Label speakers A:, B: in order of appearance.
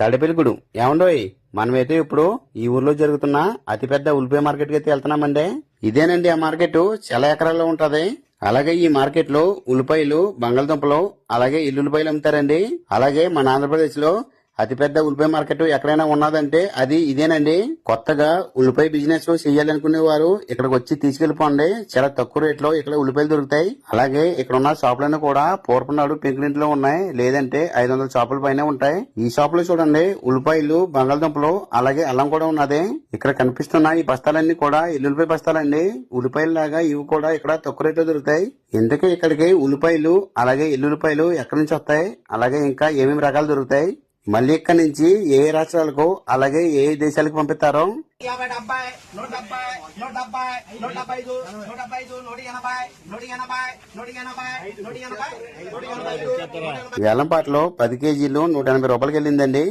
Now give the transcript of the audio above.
A: తడిపెలుగుడు. ఏమండోయ్ మనమైతే ఇప్పుడు ఈ ఊర్లో జరుగుతున్న అతిపెద్ద ఉల్లిపాయ మార్కెట్కి అయితే వెళ్తున్నామండి. ఇదేనండి ఆ మార్కెట్. చాలా ఎకరాల్లో ఉంటది. అలాగే ఈ మార్కెట్లో ఉల్లిపాయలు బంగాళదుంపలు అలాగే ఇల్లుల్లిపాయలు అమ్ముతారండి. అలాగే మన ఆంధ్రప్రదేశ్లో అతిపెద్ద ఉల్లిపాయ మార్కెట్ ఎక్కడైనా ఉన్నదంటే అది ఇదేనండి. కొత్తగా ఉల్లిపాయ బిజినెస్ చేయాలనుకునే వారు ఇక్కడికి వచ్చి తీసుకెళ్ళిపోండి చాలా తక్కువ రేట్లో ఇక్కడ ఉల్లిపాయలు దొరుకుతాయి. అలాగే ఇక్కడ ఉన్న షాపులన్నీ కూడా పూర్పనాడు పెంకులింట్లో ఉన్నాయి. లేదంటే ఐదు వందల షాపుల పైన ఉంటాయి. ఈ షాప్లో చూడండి ఉల్లిపాయలు బంగాళదుంపలు అలాగే అల్లం కూడా ఉన్నది. ఇక్కడ కనిపిస్తున్న ఈ బస్తాలన్నీ కూడా ఎల్లుల్లిపాయ బస్తాలండి. ఉల్లిపాయలు లాగా ఇవి కూడా ఇక్కడ తక్కువ రేట్లో దొరుకుతాయి. ఇంతకీ ఇక్కడికి ఉల్లిపాయలు అలాగే ఎల్లుల్లిపాయలు ఎక్కడి నుంచి వస్తాయి? అలాగే ఇంకా ఏమేమి రకాలు దొరుకుతాయి? మళ్ళీ ఇక్కడి నుంచి ఏ రాష్ట్రాలకు అలాగే ఏ దేశాలకు పంపిస్తారో?
B: యాభై డెబ్బై నూట డెబ్బై నూట డెబ్బై నూట డెబ్బై ఐదు నూట డెబ్బై ఐదు నూట ఎనభై నూట ఎనభై నూట ఎనభై నూట ఎనభై నూట ఎనభై ఐదు
A: వేలంపాటలో పది కేజీలు నూట ఎనభై రూపాయలకి వెళ్ళిందండి.